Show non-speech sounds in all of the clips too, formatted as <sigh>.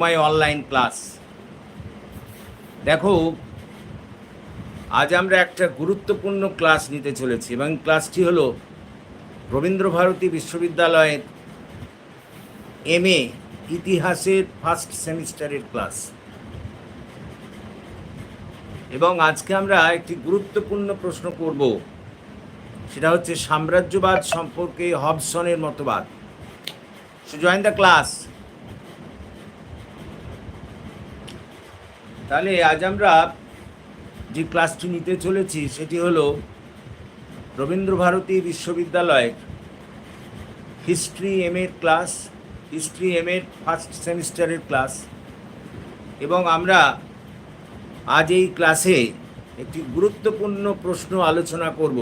মাই online class. দেখো, আজ আমরা একটা গুরুত্বপূর্ণ ক্লাস নিতে চলেছি এবং ক্লাসটি হলো রবীন্দ্রভারতী বিশ্ববিদ্যালয়ের এম এ, ইতিহাসের ফার্স্ট সেমিস্টারের ক্লাস। এবং আজকে আমরা একটি গুরুত্বপূর্ণ প্রশ্ন করব, সেটা হচ্ছে সাম্রাজ্যবাদ সম্পর্কে হবসনের মতবাদ। সো জয়েন দ্য ক্লাস তাহলে আজ আমরা যে ক্লাসটি নিতে চলেছি, সেটি হলো রবীন্দ্রভারতী বিশ্ববিদ্যালয়ের হিস্ট্রি এম এর ক্লাস হিস্ট্রি এম এর ফার্স্ট সেমিস্টারের ক্লাস এবং আমরা আজ এই ক্লাসে একটি গুরুত্বপূর্ণ প্রশ্ন আলোচনা করব।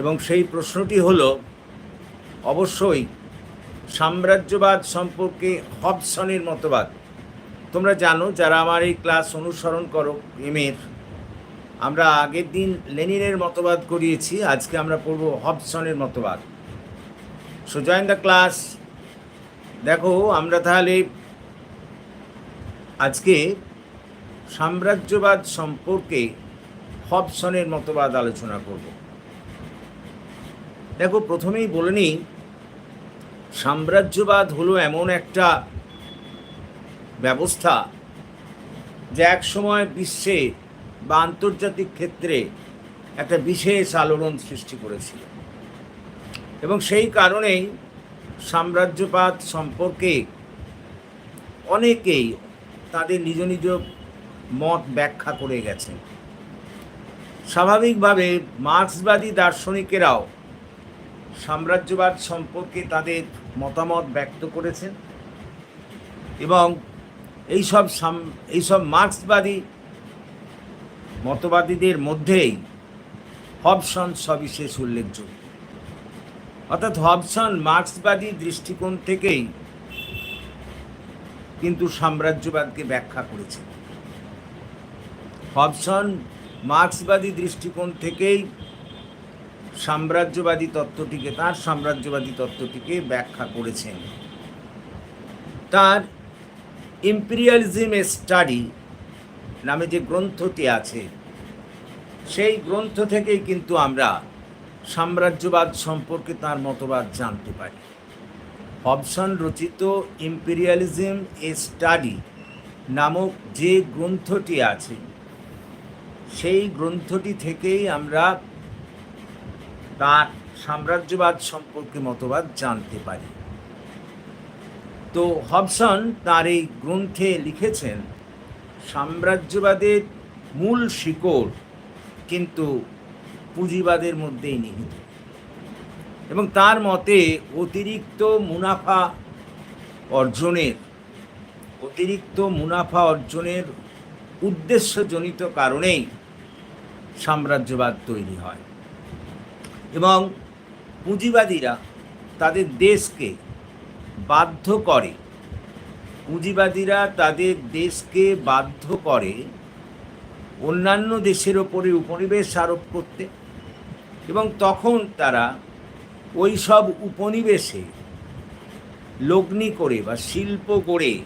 এবং সেই প্রশ্নটি হলো, অবশ্যই সাম্রাজ্যবাদ সম্পর্কে হবসনের মতবাদ। তোমরা জানো, যারা আমার এই ক্লাস অনুসরণ করো, এমের, আমরা আগের দিন লেনিনের মতবাদ করিয়েছি, আজকে আমরা পড়ব হবসনের মতবাদ। সো জয়েন দ্য ক্লাস দেখো, আমরা তাহলে আজকে সাম্রাজ্যবাদ সম্পর্কে হবসনের মতবাদ আলোচনা করব। দেখো, প্রথমেই বলে নিই, সাম্রাজ্যবাদ হলো এমন একটা ব্যবস্থা যা এক সময় বিশ্বে বা আন্তর্জাতিক ক্ষেত্রে একটা বিশেষ আলোড়ন সৃষ্টি করেছিল। এবং সেই কারণেই সাম্রাজ্যবাদ সম্পর্কে অনেকেই তাদের নিজ নিজ মত ব্যাখ্যা করে গেছেন। স্বাভাবিকভাবে মার্ক্সবাদী দার্শনিকেরাও সাম্রাজ্যবাদ সম্পর্কে তাদের মতামত ব্যক্ত করেছেন এবং এইসব সাম, এইসব মার্ক্সবাদী মতবাদীদের মধ্যেই হবসন সবিশেষ উল্লেখযোগ্য। অর্থাৎ হবসন মার্ক্সবাদী দৃষ্টিকোণ থেকেই কিন্তু সাম্রাজ্যবাদকে ব্যাখ্যা করেছেন হবসন মার্ক্সবাদী দৃষ্টিকোণ থেকেই সাম্রাজ্যবাদী তত্ত্বটিকে, তার সাম্রাজ্যবাদী তত্ত্বটিকে ব্যাখ্যা করেছেন। তার ইম্পিরিয়ালিজম স্টাডি নামে যে গ্রন্থটি আছে, সেই গ্রন্থ থেকেই কিন্তু আমরা সাম্রাজ্যবাদ সম্পর্কে তার মতবাদ জানতে পারি। হবসন রচিত ইম্পিরিয়ালিজম এ স্টাডি নামক যে গ্রন্থটি আছে, সেই গ্রন্থটি থেকেই আমরা তার সাম্রাজ্যবাদ সম্পর্কে মতবাদ জানতে পারি। তো হবসন তার এই গ্রন্থে লিখেছেন, সাম্রাজ্যবাদের মূল শিকড় কিন্তু পুঁজিবাদের মধ্যেই নিহিত। এবং তার মতে অতিরিক্ত মুনাফা অর্জনের, অতিরিক্ত মুনাফা অর্জনের উদ্দেশ্যজনিত কারণেই সাম্রাজ্যবাদ তৈরি হয়। এবং পুঁজিবাদীরা তাদের দেশকে বাধ্য করে। পুঁজিবাদীরা তাদের দেশকে বাধ্য করে অন্যান্য দেশের ওপরে উপনিবেশ আরোপ করতে এবং তখন তারা ওই সব উপনিবেশে লগ্নি করে বা শিল্প গড়ে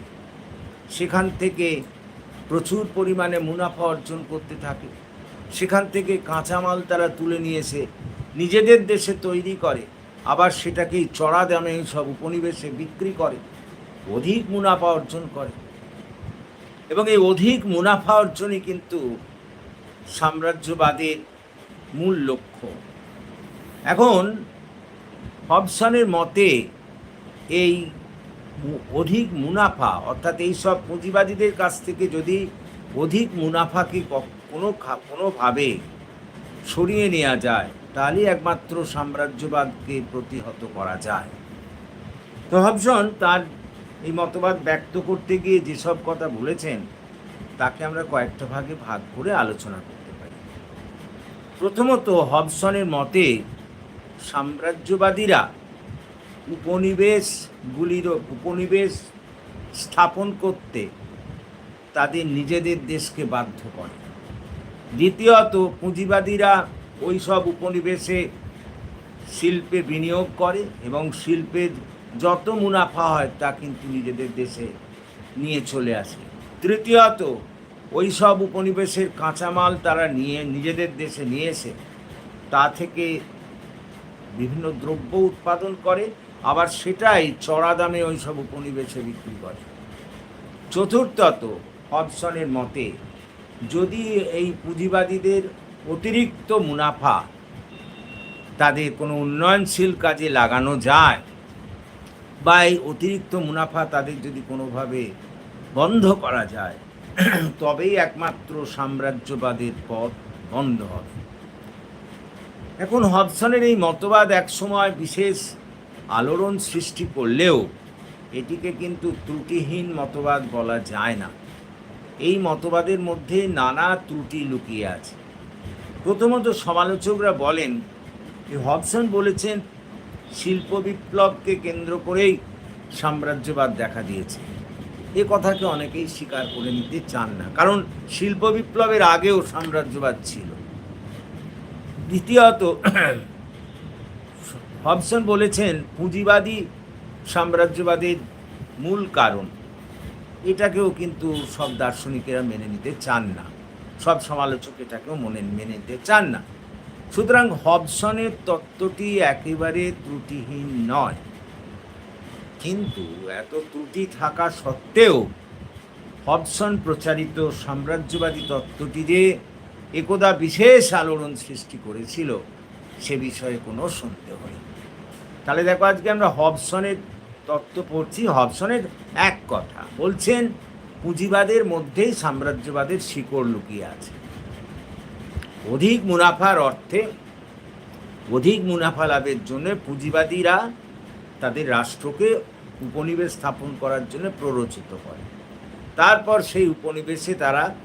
সেখান থেকে প্রচুর পরিমাণে মুনাফা অর্জন করতে থাকে। সেখান থেকে কাঁচামাল তারা তুলে নিয়ে এসে নিজেদের দেশে তৈরি করে। আবার সেটাকেই চড়া দামে সব উপনিবেশে বিক্রি করে, অধিক মুনাফা অর্জন করে। এবং এই অধিক মুনাফা অর্জনই কিন্তু সাম্রাজ্যবাদের মূল লক্ষ্য। এখন হবসনের মতে এই অধিক মুনাফা, অর্থাৎ এই সব পুঁজিবাদীদের কাছ থেকে যদি অধিক মুনাফাকে কোনো কোনোভাবে সরিয়ে নেওয়া যায় তাহলে একমাত্র সাম্রাজ্যবাদকে প্রতিহত করা যায়। তো হবসন, তার এই মতবাদ ব্যক্ত করতে গিয়ে যেসব কথা বলেছেন, তাকে আমরা কয়েকটা ভাগে ভাগ করে আলোচনা করতে পারি। প্রথমত, হবসনের মতে সাম্রাজ্যবাদীরা উপনিবেশগুলির উপনিবেশ স্থাপন করতে তাদের নিজেদের দেশকে বাধ্য করে। দ্বিতীয়ত, পুঁজিবাদীরা ওই সব উপনিবেশে শিল্পে বিনিয়োগ করে এবং শিল্পের যত মুনাফা হয় তা কিন্তু নিজেদের দেশে নিয়ে চলে আসে। তৃতীয়ত ওই সব উপনিবেশের কাঁচামাল তারা নিয়ে নিজেদের দেশে নিয়ে এসে তা থেকে বিভিন্ন দ্রব্য উৎপাদন করে, আবার সেটাই চড়া দামে ওই সব উপনিবেশে বিক্রি করে। চতুর্থত হবসনের মতে, যদি এই পুঁজিবাদীদের অতিরিক্ত মুনাফা তাদের কোনো উন্নয়নশীল কাজে লাগানো যায় বা এই অতিরিক্ত মুনাফা তাদের যদি কোনোভাবে বন্ধ করা যায়, <clears throat> তবেই একমাত্র সাম্রাজ্যবাদের পথ বন্ধ হবে। এখন হবসনের এই মতবাদ একসময় বিশেষ আলোড়ন সৃষ্টি করলেও এটিকে কিন্তু ত্রুটিহীন মতবাদ বলা যায় না। এই মতবাদের মধ্যে নানা ত্রুটি লুকিয়ে আছে। প্রথমত সমালোচকরা বলেন যে হবসন বলেছেন, শিল্প বিপ্লবকে কেন্দ্র করেই সাম্রাজ্যবাদ দেখা দিয়েছে। এ কথাকে অনেকেই স্বীকার করে নিতে চান না, কারণ শিল্প বিপ্লবের আগেও সাম্রাজ্যবাদ ছিল। দ্বিতীয়ত, হবসন বলেছেন, পুঁজিবাদী সাম্রাজ্যবাদের মূল কারণ। এটাকেও কিন্তু সব দার্শনিকেরা মেনে নিতে চান না। সব সমালোচক এটাকেও মনে, মেনে নিতে চান না। সুতরাং হবসনের তত্ত্বটি একেবারে ত্রুটিহীন নয়। কিন্তু এত ত্রুটি থাকা সত্ত্বেও হবসন প্রচারিত সাম্রাজ্যবাদী তত্ত্বটি যে একদা বিশেষ আলোড়ন সৃষ্টি করেছিল, সে বিষয়ে কোনো সন্দেহ নেই। তাহলে দেখো আজকে আমরা হবসনের তত্ত্ব পড়ছি, হবসনের এক কথা। বলছেন পুঁজিবাদের মধ্যেই সাম্রাজ্যবাদের শিকড় লুকিয়ে আছে। অধিক মুনাফার অর্থে, অধিক মুনাফা লাভের জন্য পুঁজিবাদীরা তাদের রাষ্ট্রকে উপনিবেশ স্থাপন করার জন্য প্ররোচিত করে। তারপর সেই উপনিবেশে তারা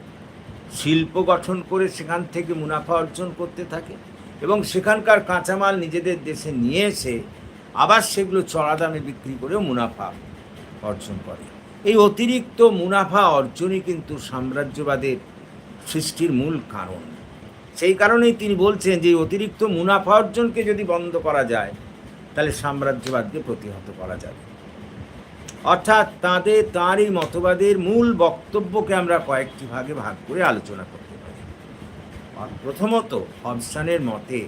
শিল্প গঠন করে সেখান থেকে মুনাফা অর্জন করতে থাকে এবং সেখানকার কাঁচামাল নিজেদের দেশে নিয়ে এসে আবার সেগুলো চড়া দামে বিক্রি করেও মুনাফা অর্জন করে। এই অতিরিক্ত মুনাফা অর্জনই কিন্তু সাম্রাজ্যবাদের সৃষ্টির মূল কারণ। সেই কারণেই তিনি বলছেন যে অতিরিক্ত মুনাফা অর্জনকে যদি বন্ধ করা যায়, তাহলে সাম্রাজ্যবাদকে প্রতিহত করা যাবে। অর্থাৎ তাঁদের তাঁর এই মতবাদের মূল বক্তব্যকে আমরা কয়েকটি ভাগে ভাগ করে আলোচনা করতে পারি। প্রথমত, হবসানের মতে,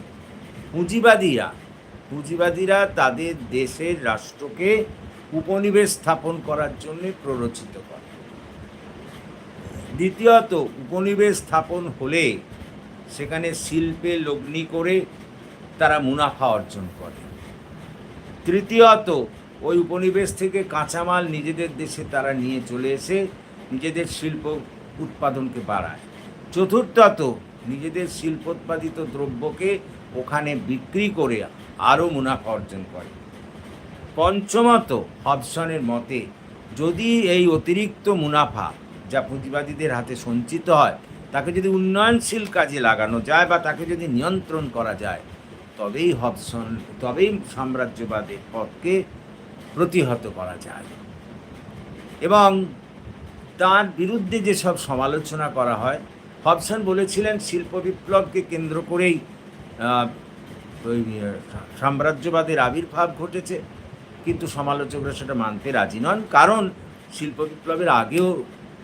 পুঁজিবাদীরা পুঁজিবাদীরা তাদের দেশের রাষ্ট্রকে উপনিবেশ স্থাপন করার জন্য প্ররোচিত করে। দ্বিতীয়ত, উপনিবেশ স্থাপন হলে সেখানে শিল্পে লগ্নি করে তারা মুনাফা অর্জন করে। তৃতীয়ত, ওই উপনিবেশ থেকে কাঁচামাল নিজেদের দেশে তারা নিয়ে চলে এসে নিজেদের শিল্প উৎপাদনকে বাড়ায়। চতুর্থত, নিজেদের শিল্পোৎপাদিত দ্রব্যকে ওখানে বিক্রি করে আরও মুনাফা অর্জন করে। পঞ্চমত হবসনের মতে, যদি এই অতিরিক্ত মুনাফা যা পুঁজিবাদীদের হাতে সঞ্চিত হয়, তাকে যদি উন্নয়নশীল কাজে লাগানো যায় বা তাকে যদি নিয়ন্ত্রণ করা যায়, তবেই হবসন তবেই সাম্রাজ্যবাদের পথকে প্রতিহত করা যায়। এবং তার বিরুদ্ধে যেসব সমালোচনা করা হয় হবসন বলেছিলেন শিল্প বিপ্লবকে কেন্দ্র করেই সাম্রাজ্যবাদের আবির্ভাব ঘটেছে। কিন্তু সমালোচকরা সেটা মানতে রাজি নন, কারণ শিল্প বিপ্লবের আগেও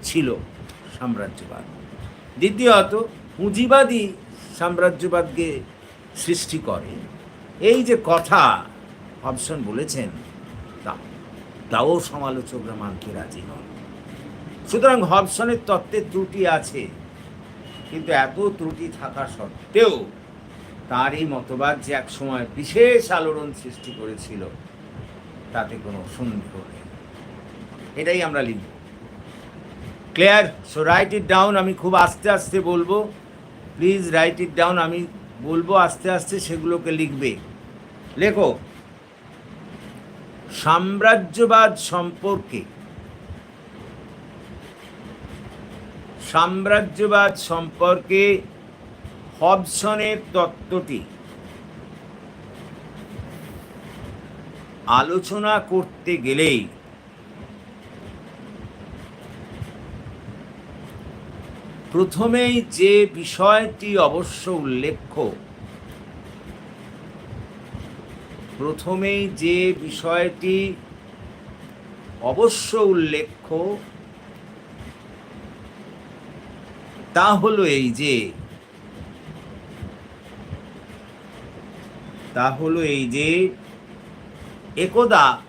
ছিল সাম্রাজ্যবাদ। দ্বিতীয়ত পুঁজিবাদী সাম্রাজ্যবাদকে সৃষ্টি করে। এই যে কথা হবসন বলেছেন, তা, তাও সমালোচকরা মানতে রাজি নন। সুতরাং হবসনের তত্ত্বে ত্রুটি আছে, কিন্তু এত ত্রুটি থাকা সত্ত্বেও তার এই মতবাদ যে এক সময় বিশেষ আলোড়ন সৃষ্টি করেছিল তাতে কোনো সন্দেহ নেই এটাই আমরা লিখব। Clear so write it down আমি খুব আস্তে আস্তে বলব। প্লিজ রাইট ইট ডাউন আমি বলব আস্তে আস্তে সেগুলোকে লিখবে। লেখো। সাম্রাজ্যবাদ সম্পর্কে। সাম্রাজ্যবাদ সম্পর্কে হবসনের তত্ত্বটি। আলোচনা করতে গেলেই প্রথমেই যে বিষয়টি অবশ্য উল্লেখ্য, প্রথমেই যে বিষয়টি অবশ্য উল্লেখ্য, তা হলো এই যে, তা হলো এই যে একদা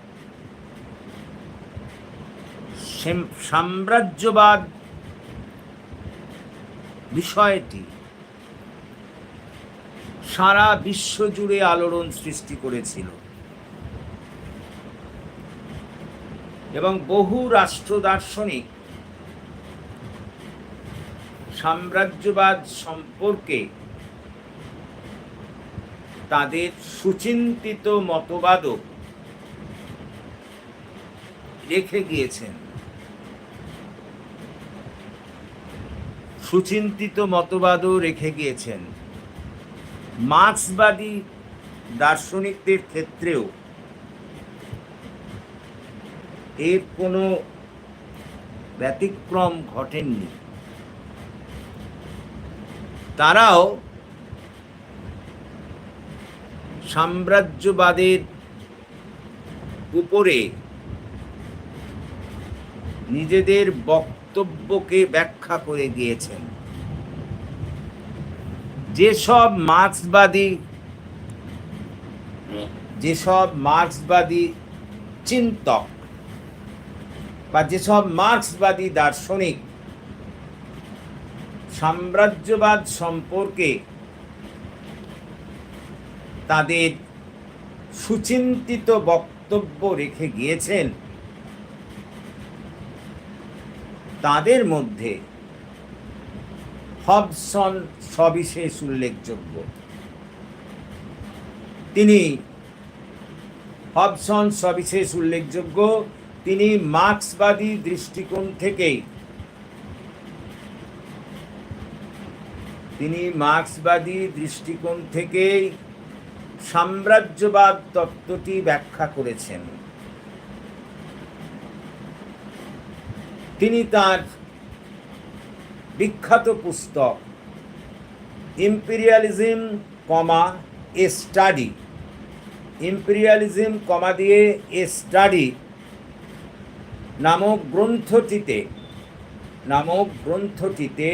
সেম- সাম্রাজ্যবাদ বিষয়টি সারা বিশ্ব জুড়ে আলোড়ন সৃষ্টি করেছিল। এবং বহু রাষ্ট্র দার্শনিক সাম্রাজ্যবাদ সম্পর্কে তাদের সুচিন্তিত মতবাদও রেখে গিয়েছেন। সুচিন্তিত মতবাদও রেখে গিয়েছেন। মার্ক্সবাদী দার্শনিকদের ক্ষেত্রেও এর কোনো ব্যতিক্রম ঘটেননি। তারাও সাম্রাজ্যবাদের উপরে নিজেদের বক্তব্যকে ব্যাখ্যা করে দিয়েছেন। যেসব মার্ক্সবাদী যেসব মার্ক্সবাদী চিন্তক বা যেসব মার্ক্সবাদী দার্শনিক সাম্রাজ্যবাদ সম্পর্কে তাদের সুচিন্তিত বক্তব্য রেখে গিয়েছেন তাদের মধ্যে হবসন সবিশেষ উল্লেখযোগ্য। তিনি হবসন সবিশেষ উল্লেখযোগ্য। তিনি মার্ক্সবাদী দৃষ্টিকোণ থেকেই তিনি মার্ক্সবাদী দৃষ্টিকোণ থেকেই সাম্রাজ্যবাদ তত্ত্বটি ব্যাখ্যা করেছেন। তিনি তার বিখ্যাত পুস্তক imperialism, comma, a study. Imperialism, comma দিয়ে এ স্টাডি নামক গ্রন্থটিতে নামক গ্রন্থটিতে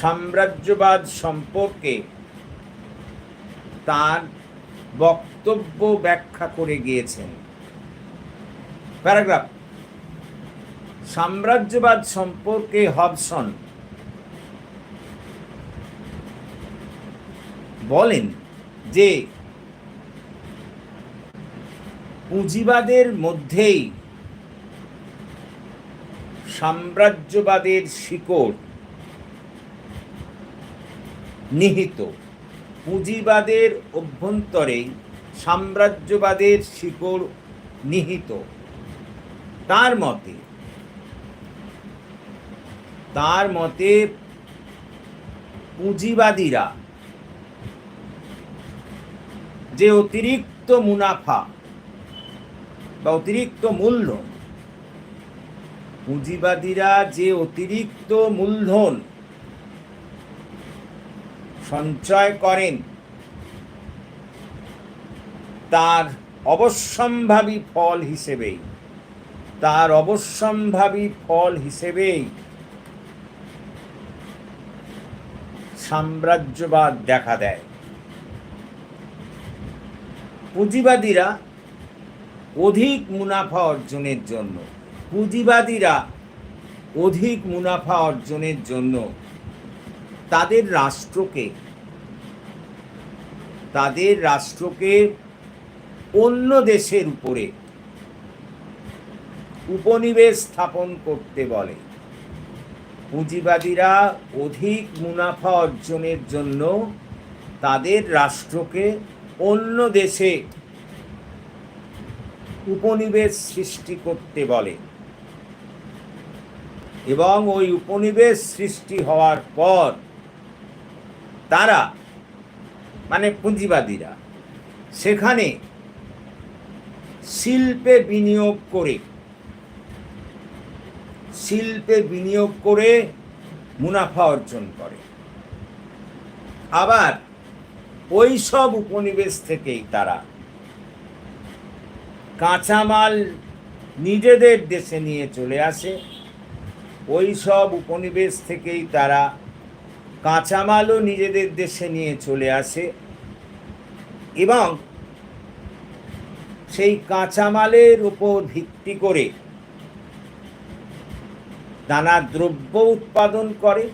সাম্রাজ্যবাদ সম্পর্কে তার বক্তব্য ব্যাখ্যা করে গিয়েছেন। প্যারাগ্রাফ। সাম্রাজ্যবাদ সম্পর্কে হবসন। বলেন যে, পুঁজিবাদের মধ্যেই সাম্রাজ্যবাদের শিকড় নিহিত। পুঁজিবাদের অভ্যন্তরেই সাম্রাজ্যবাদের শিকড় নিহিত। তার মতে তার মতে পুঁজিবাদীরা যে অতিরিক্ত মুনাফা বা অতিরিক্ত মূল্য, পুঁজিবাদীরা যে অতিরিক্ত মূলধন সঞ্চয় করেন, তার অবশ্যম্ভাবী ফল হিসেবেই তার অবশ্যম্ভাবী ফল হিসেবেই সাম্রাজ্যবাদ দেখা দেয়। পুঁজিবাদীরা অধিক মুনাফা অর্জনের জন্য, পুঁজিবাদীরা অধিক মুনাফা অর্জনের জন্য তাদের রাষ্ট্রকে তাদের রাষ্ট্রকে অন্য দেশের উপরে উপনিবেশ স্থাপন করতে বলে। পুঁজিবাদীরা অধিক মুনাফা অর্জনের জন্য তাদের রাষ্ট্রকে অন্য দেশে উপনিবেশ সৃষ্টি করতে বলে। এবং ওই উপনিবেশ সৃষ্টি হওয়ার পর তারা মানে পুঁজিবাদীরা, সেখানে শিল্পে বিনিয়োগ করে শিল্পে বিনিয়োগ করে মুনাফা অর্জন করে। আবার ওই সব উপনিবেশ থেকেই তারা কাঁচামাল নিজেদের দেশে নিয়ে চলে আসে। ওই সব উপনিবেশ থেকেই তারা কাঁচামালও নিজেদের দেশে নিয়ে চলে আসে এবং সেই কাঁচামালের উপর ভিত্তি করে নানা দ্রব্য উৎপাদন করে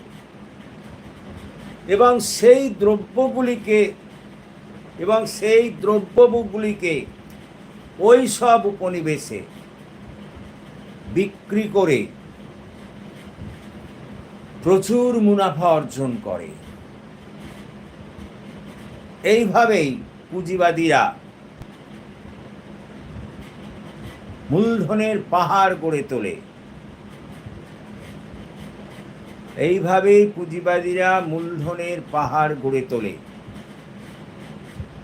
এবং সেই দ্রব্যগুলিকে এবং সেই দ্রব্যগুলিকে ওই সব উপনিবেশে বিক্রি করে প্রচুর মুনাফা অর্জন করে। এইভাবেই পুঁজিবাদীরা মূলধনের পাহাড় গড়ে তোলে। এইভাবেই পুঁজিবাদীরা মূলধনের পাহাড় গড়ে তোলে।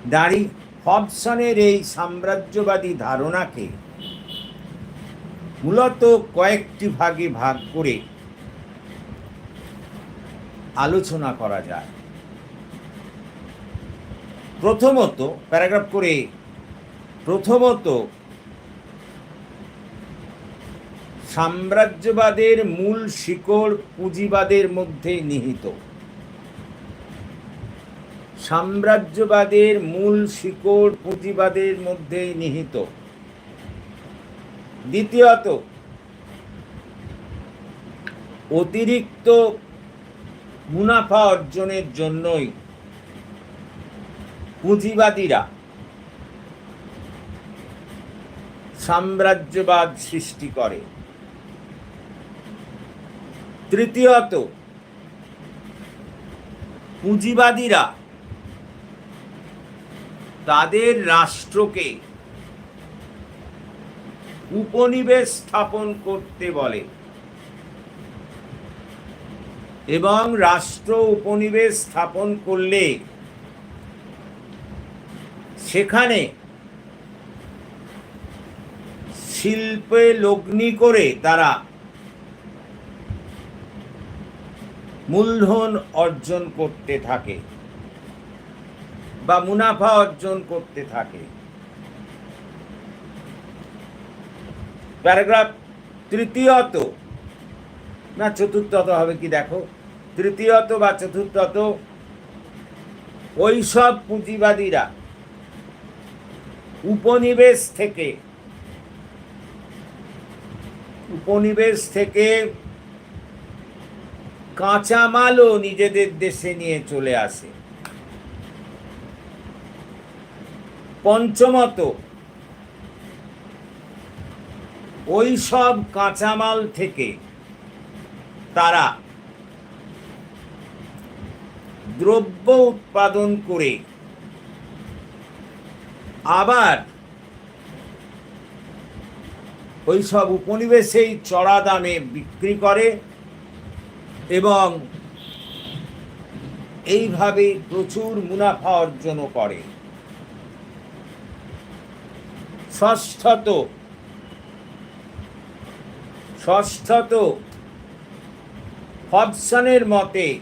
দাঁড়ি হবসনের এই সাম্রাজ্যবাদী ধারণাকে মূলত কয়েকটি ভাগে ভাগ করে আলোচনা করা যায়। প্রথমত, প্যারাগ্রাফ করে প্রথমত সাম্রাজ্যবাদের মূল শিকড় পুঁজিবাদের মধ্যে নিহিত। সাম্রাজ্যবাদের মূল শিকড় পুঁজিবাদের মধ্যে নিহিত। দ্বিতীয়ত, অতিরিক্ত মুনাফা অর্জনের জন্যই পুঁজিবাদীরা সাম্রাজ্যবাদ সৃষ্টি করে। তৃতীয়ত, পুঁজিবাদীরা তাদের রাষ্ট্রকে উপনিবেশ স্থাপন করতে বলে এবং রাষ্ট্র উপনিবেশ স্থাপন করলে সেখানে শিল্পে লগ্নি করে তারা মূলধন অর্জন করতে থাকে বা মুনাফা অর্জন করতে থাকে। প্যারাগ্রাফ তৃতীয়ত, না চতুর্থত হবে কি দেখো? তৃতীয়ত বা চতুর্থত ওই সব পুঁজিবাদীরা উপনিবেশ থেকে উপনিবেশ থেকে কাঁচামালও নিজেদের দেশে নিয়ে চলে আসে। পঞ্চমত, ওই সব কাঁচামাল থেকে তারা দ্রব্য উৎপাদন করে আবার ওই সব উপনিবেশেই চড়া দামে বিক্রি করে। এবং এইভাবে প্রচুর মুনাফা অর্জনও করে। ষষ্ঠত ষষ্ঠত হবসনের মতে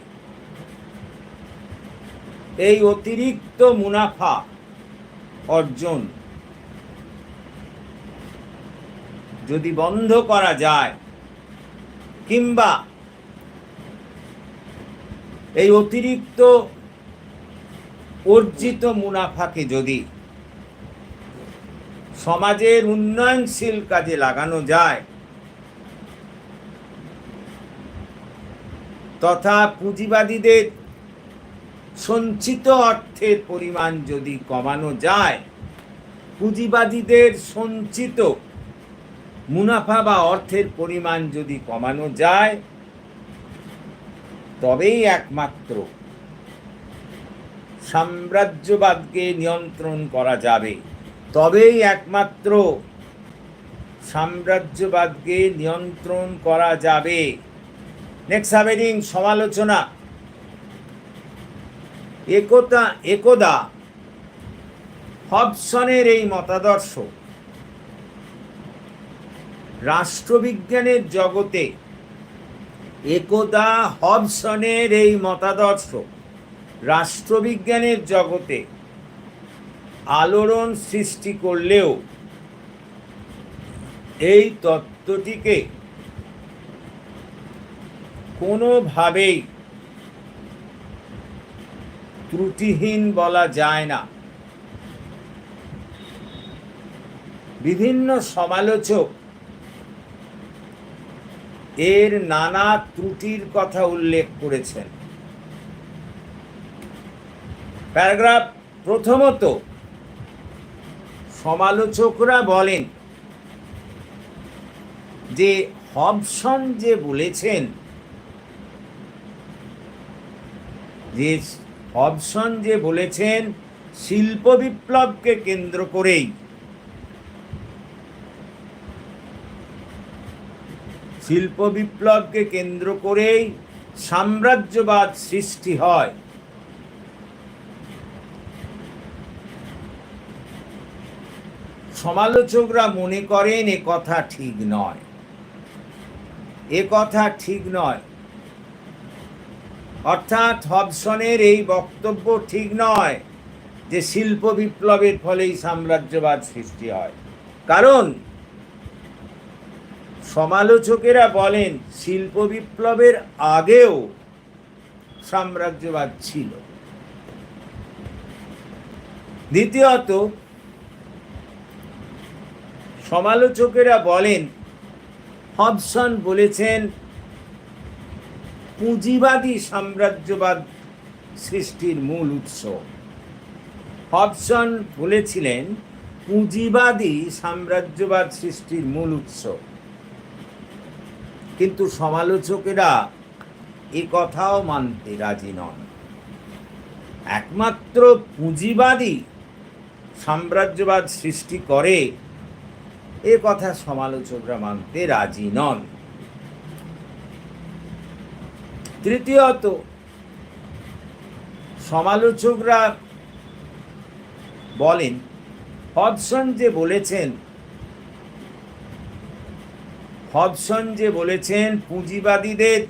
এই অতিরিক্ত মুনাফা অর্জন যদি বন্ধ করা যায় কিংবা এই অতিরিক্ত অর্জিত মুনাফাকে যদি সমাজের উন্নয়নশীল কাজে লাগানো যায়, তথা পুঁজিবাদীদের সঞ্চিত অর্থের পরিমাণ যদি কমানো যায়, পুঁজিবাদীদের সঞ্চিত মুনাফা বা অর্থের পরিমাণ যদি কমানো যায় তবেই একমাত্র। সাম্রাজ্যবাদকে নিয়ন্ত্রণ করা যাবে। তবেই একমাত্র সাম্রাজ্যবাদকে নিয়ন্ত্রণ করা যাবে। নেক্সট হাবেরিং সমালোচনা। একতা, একদা হবসনের এই মতাদর্শ। রাষ্ট্রবিজ্ঞানের জগতে একদা হবসনের এই মতাদর্শ রাষ্ট্রবিজ্ঞানের জগতে আলোড়ন সৃষ্টি করলেও এই তত্ত্বটিকে কোনোভাবেই ত্রুটিহীন বলা যায় না। বিভিন্ন সমালোচক এর নানা ত্রুটির কথা উল্লেখ করেছেন। প্যারাগ্রাফ প্রথমত, সমালোচকরা বলেন যে হবসন যে বলেছেন, যে হবসন যে বলেছেন শিল্প বিপ্লবকে কেন্দ্র করেই। শিল্প বিপ্লবকে কেন্দ্র করেই সাম্রাজ্যবাদ সৃষ্টি হয়। সমালোচকরা মনে করেন এ কথা ঠিক নয়। এ কথা ঠিক নয়। অর্থাৎ হবসনের এই বক্তব্য ঠিক নয় যে শিল্প বিপ্লবের ফলেই সাম্রাজ্যবাদ সৃষ্টি হয়। কারণ সমালোচকেরা বলেন, শিল্প বিপ্লবের আগেও সাম্রাজ্যবাদ ছিল। দ্বিতীয়ত, সমালোচকেরা বলেন, হবসন বলেছেন, পুঁজিবাদী সাম্রাজ্যবাদ সৃষ্টির মূল উৎস। হবসন বলেছিলেন, পুঁজিবাদী সাম্রাজ্যবাদ সৃষ্টির মূল উৎস। কিন্তু সমালোচকেরা এ কথাও মানতে রাজি নন। একমাত্র পুঁজিবাদী সাম্রাজ্যবাদ সৃষ্টি করে, এ কথা সমালোচকরা মানতে রাজি নন। তৃতীয়ত, সমালোচকরা বলেন হবসন যে বলেছেন হবসন যে বলেছেন পুঁজিবাদীদের,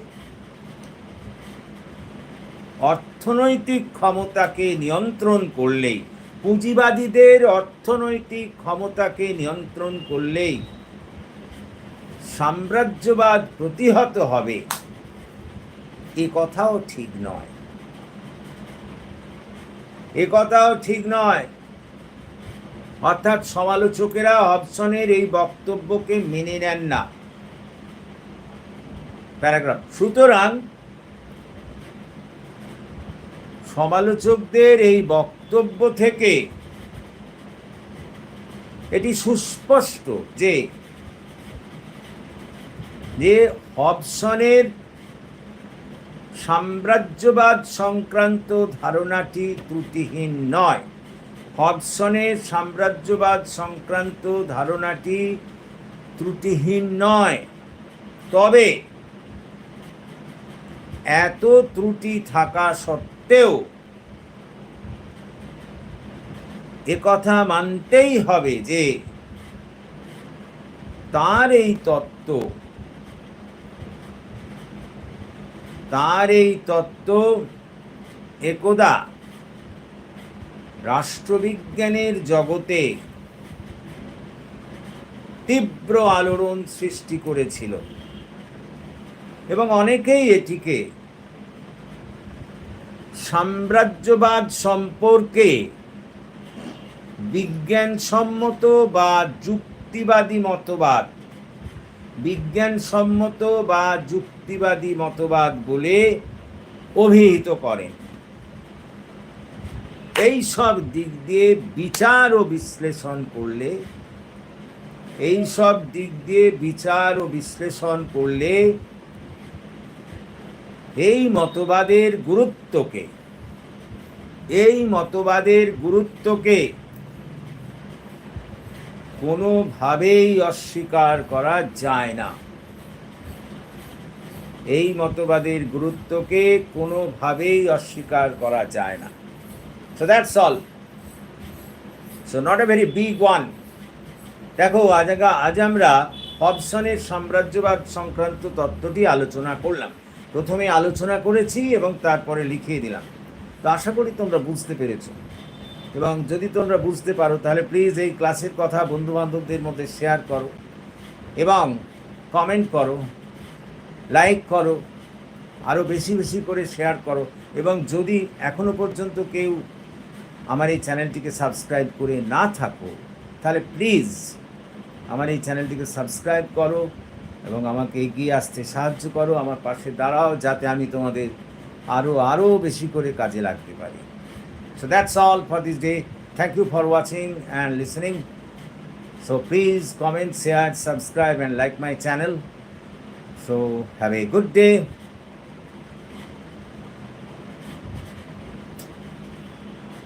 অর্থনৈতিক ক্ষমতাকে নিয়ন্ত্রণ করলেই, পুঁজিবাদীদের অর্থনৈতিক ক্ষমতাকে নিয়ন্ত্রণ করলেই সাম্রাজ্যবাদ প্রতিহত হবে। এ কথাও ঠিক নয়। এ কথাও ঠিক নয়। অর্থাৎ সমালোচকেরা হবসনের এই বক্তব্যকে মেনে নেন না। প্যারাগ্রাফ। সুতরাং সমালোচকদের এই বক্তব্য থেকে এটি সুস্পষ্ট যে যে হবসনের সাম্রাজ্যবাদ সংক্রান্ত ধারণাটি ত্রুটিহীন নয়। হবসনের সাম্রাজ্যবাদ সংক্রান্ত ধারণাটি ত্রুটিহীন নয়। তবে এত ত্রুটি থাকা সত্ত্বেও কথা মানতেই হবে যে তার এই তত্ত্ব, তার এই তত্ত্ব একদা রাষ্ট্রবিজ্ঞানের জগতে তীব্র আলোড়ন সৃষ্টি করেছিল। এবং অনেকেই এটিকে সাম্রাজ্যবাদ সম্পর্কে বিজ্ঞানসম্মত বা যুক্তিবাদী মতবাদ। বিজ্ঞানসম্মত বা যুক্তিবাদী মতবাদ বলে অভিহিত করেন। এই সব দিক দিয়ে বিচার ও বিশ্লেষণ করলে এই সব দিক দিয়ে বিচার ও বিশ্লেষণ করলে এই মতবাদের গুরুত্বকে, এই মতবাদের গুরুত্বকে কোনোভাবেই অস্বীকার করা যায় না। এই মতবাদের গুরুত্বকে কোনোভাবেই অস্বীকার করা যায় না। So that's all so not a very big one দেখো, আজ আজ আমরা হবসনের সাম্রাজ্যবাদ সংক্রান্ত তত্ত্বটি আলোচনা করলাম। প্রথমে আলোচনা করেছি এবং তারপরে লিখিয়ে দিলাম। তো আশা করি তোমরা বুঝতে পেরেছ। এবং যদি তোমরা বুঝতে পারো, তাহলে প্লিজ এই ক্লাসের কথা বন্ধু বান্ধবদের মধ্যে শেয়ার করো এবং কমেন্ট করো লাইক করো আরও বেশি বেশি করে শেয়ার করো এবং যদি এখনও পর্যন্ত কেউ আমার এই চ্যানেলটিকে সাবস্ক্রাইব করে না থাকো, তাহলে প্লিজ আমার এই চ্যানেলটিকে সাবস্ক্রাইব করো এবং আমাকে এগিয়ে আসতে সাহায্য করো, আমার পাশে দাঁড়াও যাতে আমি তোমাদের আরও আরও বেশি করে কাজে লাগতে পারি। So that's all for this day thank you for watching and listening so please comment share subscribe and like my channel so have a good day.